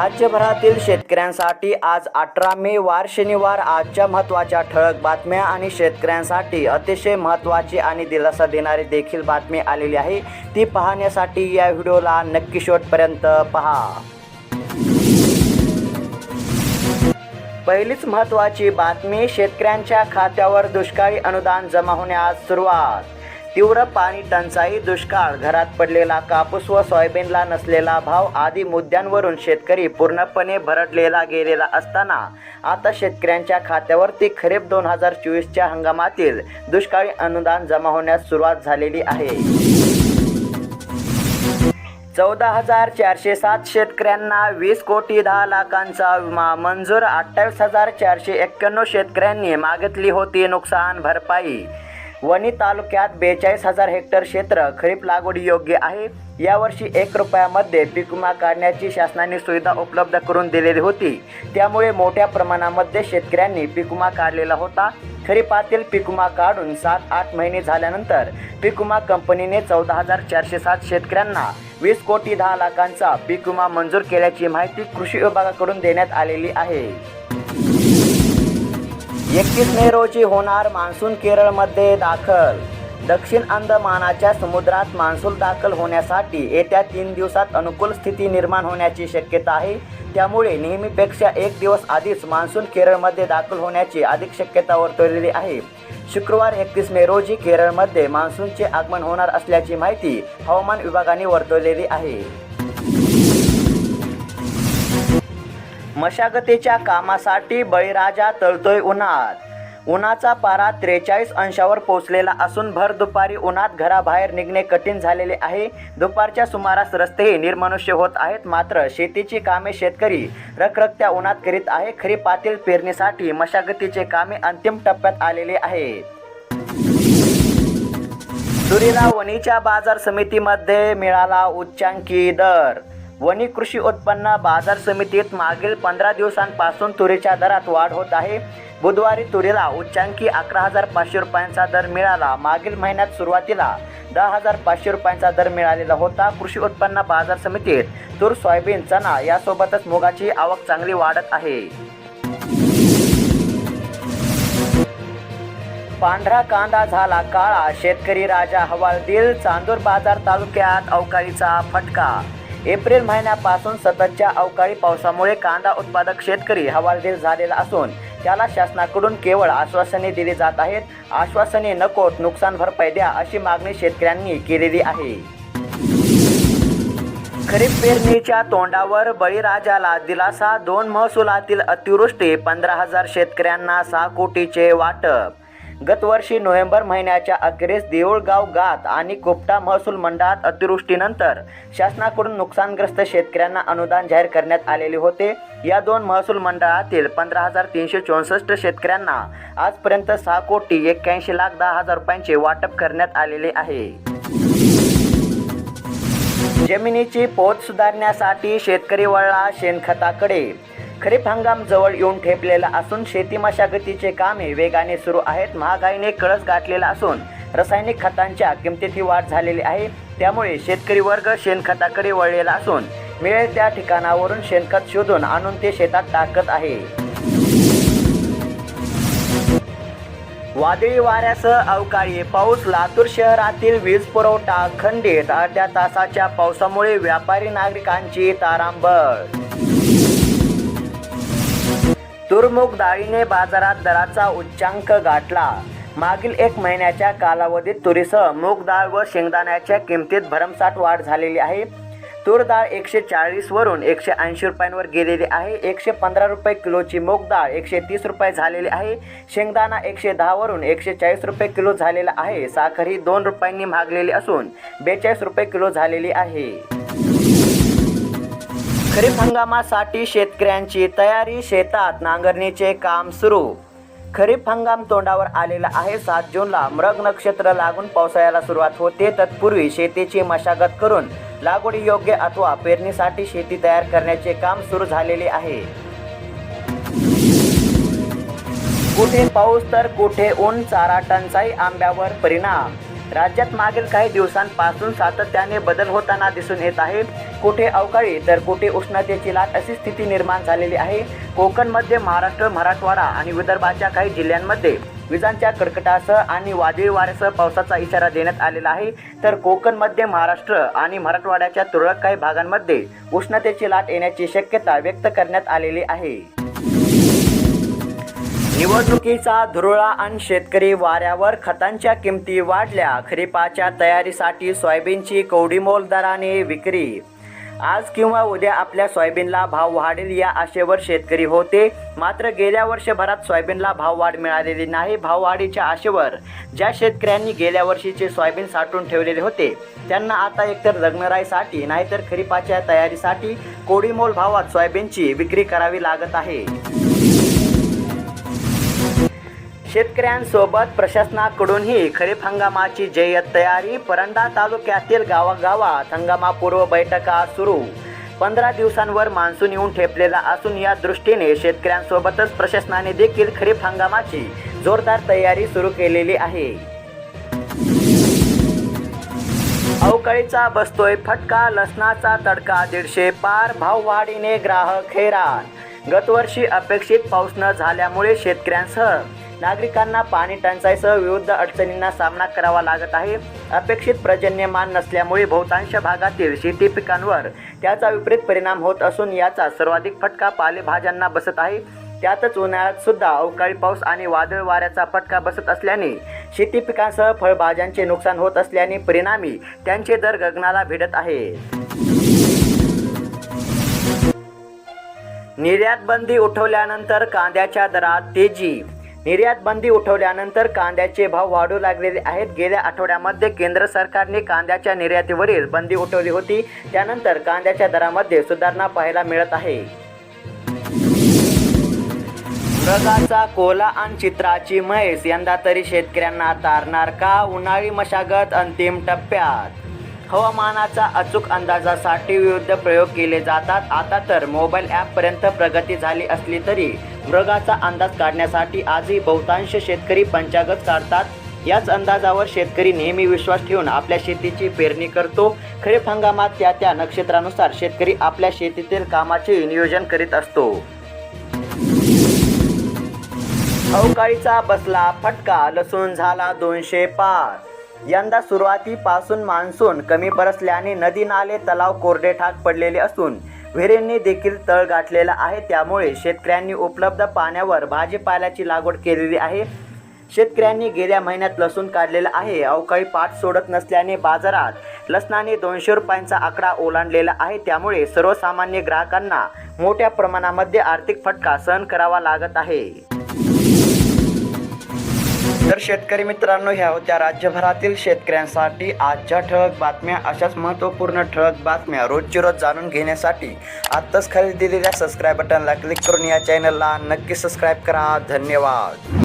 राज्यभरातील शेतकऱ्यांसाठी आज अठरा मे वार शनिवार आजच्या महत्त्वाच्या ठळक बातम्या आणि शेतकऱ्यांसाठी अतिशय महत्त्वाची आणि दिलासा देणारी देखील बातमी आलेली आहे. ती पाहण्यासाठी या व्हिडिओला नक्की शेवटपर्यंत पहा. पहिलीच महत्त्वाची बातमी शेतकऱ्यांच्या खात्यावर दुष्काळी अनुदान जमा होण्यास सुरुवात. तीव्र पाणी टंचाई दुष्काळ घरात पडलेला कापूस व सोयाबीनला नसलेला भाव आदी मुद्द्यांवरून शेतकरी पूर्णपणे भरडलेला गेलेला असताना आता शेतकऱ्यांच्या खात्यावरती खरीप दोन हजार चोवीसच्या हंगामातील दुष्काळी अनुदान जमा होण्यास सुरुवात झालेली आहे. चौदा हजार चारशे सात शेतकऱ्यांना वीस कोटी दहा लाखांचा विमा मंजूर अठ्ठावीस हजार चारशे एक्क्याण्णव शेतकऱ्यांनी मागितली होती नुकसान भरपाई. वणी तालुक्यात बेचाळीस हजार हेक्टर क्षेत्र खरीप लागवडी योग्य आहे. यावर्षी एक रुपयामध्ये पीक विमा काढण्याची शासनाने सुविधा उपलब्ध करून दिलेली होती. त्यामुळे मोठ्या प्रमाणामध्ये शेतकऱ्यांनी पीक विमा काढलेला होता. खरीपातील पीक विमा काढून सात आठ महिने झाल्यानंतर पीक विमा कंपनीने चौदा हजार चारशे सात शेतकऱ्यांना वीस कोटी दहा लाखांचा पीक विमा मंजूर केल्याची माहिती कृषी विभागाकडून देण्यात आलेली आहे. एकतीस मे रोजी होणार मान्सून केरळमध्ये दाखल. दक्षिण अंदमानाच्या समुद्रात मान्सून दाखल होण्यासाठी येत्या तीन दिवसात अनुकूल स्थिती निर्माण होण्याची शक्यता आहे. त्यामुळे नेहमीपेक्षा एक दिवस आधीच मान्सून केरळमध्ये दाखल होण्याची अधिक शक्यता वर्तवलेली आहे. शुक्रवार एकतीस मे रोजी केरळमध्ये मान्सूनचे आगमन होणार असल्याची माहिती हवामान विभागाने वर्तवलेली आहे. मशागतीच्या कामासाठी बळीराजा तळतोय उन्हात. उन्हाचा पारा त्रेचाळीस अंशावर पोहोचलेला असून भर दुपारी उन्हात घराबाहेर निघणे कठीण झालेले आहे. दुपारच्या सुमारास रस्तेही निर्मनुष्य होत आहेत मात्र शेतीची कामे शेतकरी रखरखत्या उन्हात करीत आहे. खरीपातील पेरणीसाठी मशागतीचे कामे अंतिम टप्प्यात आलेले आहेत. तुरीला वणीच्या बाजार समितीमध्ये मिळाला उच्चांकी दर. वणी कृषी उत्पन्न बाजार समितीत मागील पंधरा दिवसांपासून तुरीच्या दरात वाढ होत आहे. बुधवारी तुरीला उच्चांकी अकरा हजार पाचशे रुपयांचा दर मिळाला. मागील महिन्यात सुरुवातीला दहा हजार पाचशे रुपयांचा दर मिळालेला होता. कृषी उत्पन्न बाजार समितीत तूर सोयाबीन चणा यासोबतच मुगाची आवक चांगली वाढत आहे. पांढरा कांदा झाला काळा शेतकरी राजा हवालदिल चांदूर बाजार तालुक्यात अवकाळीचा फटका एप्रिल महिन्यापासून सततच्या अवकाळी पावसामुळे कांदा उत्पादक शेतकरी हवालदिल झालेला असून त्याला शासनाकडून केवळ आश्वासने दिली जात आहेत. आश्वासने नकोत नुकसान भरपाई द्या अशी मागणी शेतकऱ्यांनी केलेली आहे. खरीप पेरणीच्या तोंडावर बळीराजाला दिलासा दोन महसुलातील अतिवृष्टी पंधरा हजार शेतकऱ्यांना सहा कोटीचे वाटप गतवर्षी नोव्हेंबर महिन्याच्या अखेरीस देऊळगाव गात आणि कोपटा महसूल मंडळात अतिवृष्टीनंतर शासनाकडून नुकसानग्रस्त शेतकऱ्यांना अनुदान जाहीर करण्यात आलेले होते. या दोन महसूल मंडळातील पंधरा हजार तीनशे चौसष्ट शेतकऱ्यांना आजपर्यंत सहा कोटी एक्क्याऐंशी लाख दहा हजार रुपयांचे वाटप करण्यात आलेले आहे. जमिनीची पोत सुधारण्यासाठी शेतकरी वळला शेणखताकडे. खरीप हंगाम जवळ येऊन ठेपलेला असून शेती मशागतीचे कामे वेगाने सुरू आहेत. महागाईने कळस गाठलेला असून रासायनिक खतांच्या किमतीतही वाढ झालेली आहे. त्यामुळे शेतकरी वर्ग शेणखताकडे वळलेला असून मिळेल त्या ठिकाणावरून शेणखत शोधून आणून ते शेतात टाकत आहे. वादळी वाऱ्यासह अवकाळी पाऊस. लातूर शहरातील वीज पुरवठा खंडित. अर्ध्या तासाच्या पावसामुळे व्यापारी नागरिकांची तारांबळ तुरमुग डाळीने बाजारात दराचा उच्चांक गाठला. मागील एक महिन्याच्या कालावधीत तुरीसह मूग डाळ व शेंगदाण्याच्या किमतीत भरमसाठ वाढ झालेली आहे. तूर डाळ एकशे चाळीसवरून एकशे ऐंशी रुपयांवर गेलेली आहे. एकशे पंधरा रुपये किलोची मूग डाळ एकशे तीस रुपये झालेली आहे. शेंगदाणा एकशे दहावरून एकशे चाळीस रुपये किलो झालेला आहे. साखर ही दोन रुपयांनी मागलेली असून बेचाळीस रुपये किलो झालेली आहे. खरीप हंगामासाठी शेतकऱ्यांची तयारी शेतात नांगरणीचे काम सुरू. खरीप हंगाम तोंडावर आलेला आहे. सात जूनला मृग नक्षत्र लागून पावसाळ्याला सुरुवात होते. तत्पूर्वी शेतीची मशागत करून लागवडी योग्य अथवा पेरणीसाठी शेती तयार करण्याचे काम सुरू झालेले आहे. कुठे पाऊस तर कुठे ऊन चारा टंचाई आंब्यावर परिणाम राज्यात मागील काही दिवसांपासून सातत्याने बदल होताना दिसून येत आहे कुठे अवकाळी तर कुठे उष्णतेची लाट अशी स्थिती निर्माण झालेली आहे. कोकणमध्ये महाराष्ट्र मराठवाडा आणि विदर्भाच्या काही जिल्ह्यांमध्ये विजांच्या कडकटासह आणि वादळी वाऱ्यासह पावसाचा इशारा देण्यात आलेला आहे. तर कोकणमध्ये महाराष्ट्र आणि मराठवाड्याच्या तुरळक काही भागांमध्ये उष्णतेची लाट येण्याची शक्यता व्यक्त करण्यात आलेली आहे. निवडणुकीचा धुरळा आणि शेतकरी वाऱ्यावर खतांच्या किमती वाढल्या. खरीपाच्या तयारीसाठी सोयाबीनची कवडीमोल दराने विक्री. आज किंवा उद्या आपल्या सोयाबीनला भाव वाढेल या आशेवर शेतकरी होते. मात्र गेल्या वर्षभरात सोयाबीनला भाव वाढ मिळालेली नाही भाववाढीच्या आशेवर. ज्या शेतकऱ्यांनी गेल्या वर्षीचे सोयाबीन साठवून ठेवलेले होते त्यांना आता एकतर लग्नराईसाठी नाहीतर खरीपाच्या तयारीसाठी कोडीमोल भावात सोयाबीनची विक्री करावी लागत आहे. शेतकऱ्यांसोबत प्रशासनाकडूनही खरीप हंगामाची जय्यत तयारी परंडा तालुक्यातील गावागावात हंगामापूर्व बैठका सुरू. पंधरा दिवसांवर मान्सून येऊन ठेपलेला असून या दृष्टीने शेतकऱ्यांसोबतच प्रशासनाने देखील खरीप हंगामाची जोरदार तयारी सुरू केलेली आहे. अवकाळीचा बसतोय फटका लसणाचा तडका दीडशे पार भाववाढीने ग्राहक हैराण. गतवर्षी अपेक्षित पाऊस न झाल्यामुळे शेतकऱ्यांसह नागरिकांना पाणी टंचाईसह विविध अडचणींना सामना करावा लागत आहे. अपेक्षित पर्जन्यमान नसल्यामुळे बहुतांश भागातील शेती पिकांवर त्याचा विपरीत परिणाम होत असून याचा सर्वाधिक फटका पालेभाज्यांना बसत आहे. त्यातच उन्हाळ्यात सुद्धा अवकाळी पाऊस आणि वादळ वाऱ्याचा फटका बसत असल्याने शेती पिकांसह फळभाज्यांचे नुकसान होत असल्याने परिणामी त्यांचे दर गगनाला भिडत आहे. निर्यात बंदी उठवल्यानंतर कांद्याच्या दरात तेजी निर्यात बंदी उठवल्यानंतर कांद्याचे भाव वाढू लागलेले आहेत. गेल्या आठवड्यामध्ये केंद्र सरकारने कांद्याच्या निर्यातीवरील बंदी उठवली होती. त्यानंतर कांद्याच्या दरामध्ये सुधारणा पाहायला मिळत आहे. मृगाचा कोला आणि चित्राची म्हैस यंदा तरी शेतकऱ्यांना तारणार का? उन्हाळी मशागत अंतिम टप्प्यात. हवामानाचा अचूक अंदाजासाठी विविध प्रयोग केले जातात. आता तर मोबाईल ॲपपर्यंत प्रगती झाली असली तरी मृगाचा अंदाज काढण्यासाठी आजही बहुतांश शेतकरी पंचागत काढतात. याच अंदाजावर शेतकरी नेहमी विश्वास ठेवून आपल्या शेतीची पेरणी करतो. खरीप हंगामात त्या त्या नक्षत्रानुसार शेतकरी आपल्या शेतीतील कामाचे नियोजन करीत असतो. अवकाळीचा बसला फटका लसूण झाला दोनशे पाच यंदा सुरुवातीपासून मान्सून कमी बरसल्याने नदी नाले तलाव कोरडे ठाक पडलेले असून विहिरींनी देखील तळ गाठलेला आहे. त्यामुळे शेतकऱ्यांनी उपलब्ध पाण्यावर भाजीपाल्याची लागवड केलेली आहे. शेतकऱ्यांनी गेल्या महिन्यात लसूण काढलेला आहे. अवकाळी पाठ सोडत नसल्याने बाजारात लसणाने दोनशे रुपयांचा आकडा ओलांडलेला आहे. त्यामुळे सर्वसामान्य ग्राहकांना मोठ्या प्रमाणामध्ये आर्थिक फटका सहन करावा लागत आहे. शेतकरी मित्रांनो ह्या होत्या राज्यभरातील शेतकऱ्यांसाठी आजच्या ठळक बातम्या. अशाच महत्त्वपूर्ण ठळक बातम्या रोजची रोज जाणून घेण्यासाठी आत्ताच खाली दिलेल्या सबस्क्राईब बटनला क्लिक करून या चॅनलला नक्की सबस्क्राईब करा. धन्यवाद.